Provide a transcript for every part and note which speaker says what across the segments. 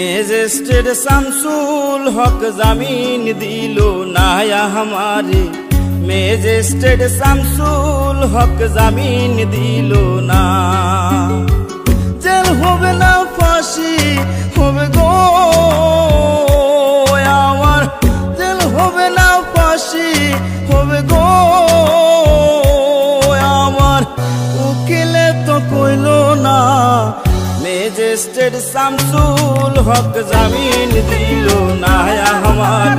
Speaker 1: Magistrate Shamsul হক জামিন দিল না আমারে ম্যাজিস্ট্রেট শামসুল হক জামিন দিল না জেল হবে না ফাঁসি হবে গো ম্যাজিস্ট্রেট শামসুল হক জামিন দিল না আমার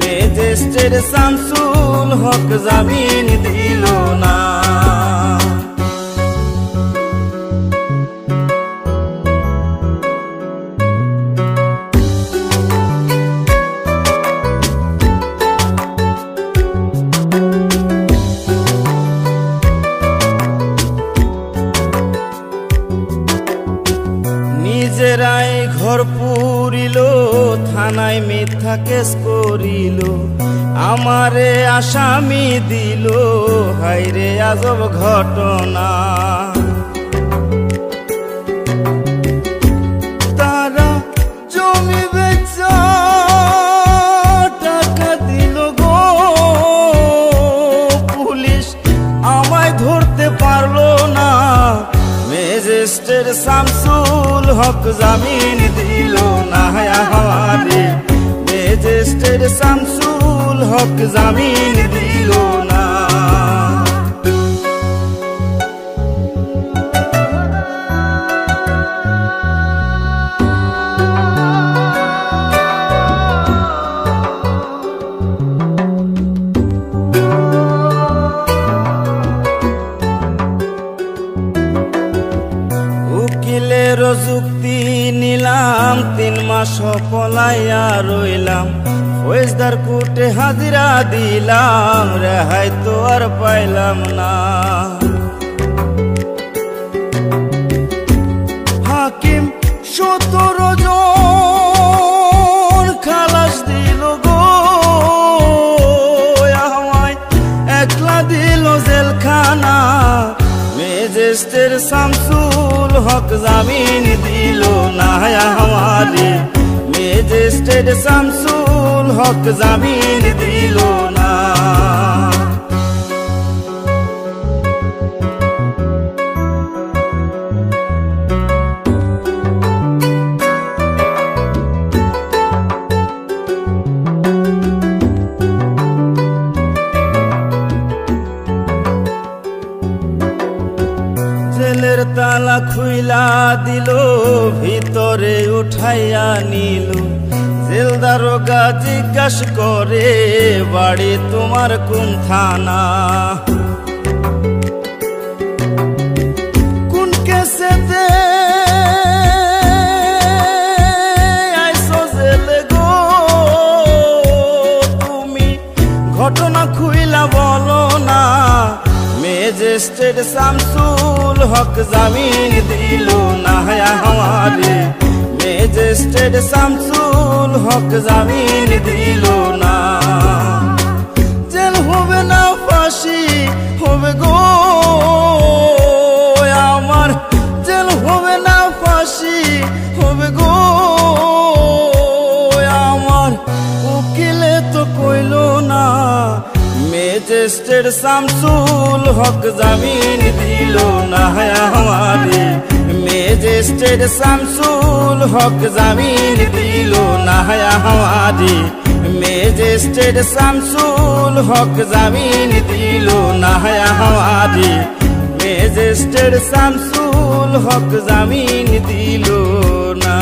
Speaker 1: ম্যাজিস্ট্রেট শামসুল হক জামিন মিথ্যা কেস করিল আমারে আসামি দিল। হাইরে আজব ঘটনা। শামসুল হক জামিন দিল মেজেস্টের শামসুল হক জামিন দিল না। উকিলের যুক্তি নিলাম তিন মাস পলাইয়া রইলাম। ফৌজদার কুটে হাজিরা দিলাম, রেহাই তো আর পাইলাম না। হাকিম সতেরো জন খালাস দিল গো, আমায় একলা দিল জেলখানা। মেজেস্টের শামসুল হক জামিন দিল না, আমারে মেজেস্টের শামসুল হক জামিন দিল না। জেলের তালা খুইলা দিল, ভিতরে উঠাইয়া নিল। জেল দারোগা জিজ্ঞাস করে, বাড়ি তোমার কোন থানা? কোন ঘটনা খুইলা বলো না। মেজেস্টের শামসুল হক জামিন, দিল না আমারে মেজেস্টের শামসুল হক জামিন, দিল না। জেল হবে না ফাঁসি, হবে গো মেজেস্টের শামসুল হক জামিন দিল না আমারে। মেজেস্টের শামসুল হক জামিন দিল না আমারে। মেজেস্টের শামসুল হক জামিন দিল না আমারে। মেজেস্টের শামসুল হক জামিন দিল না।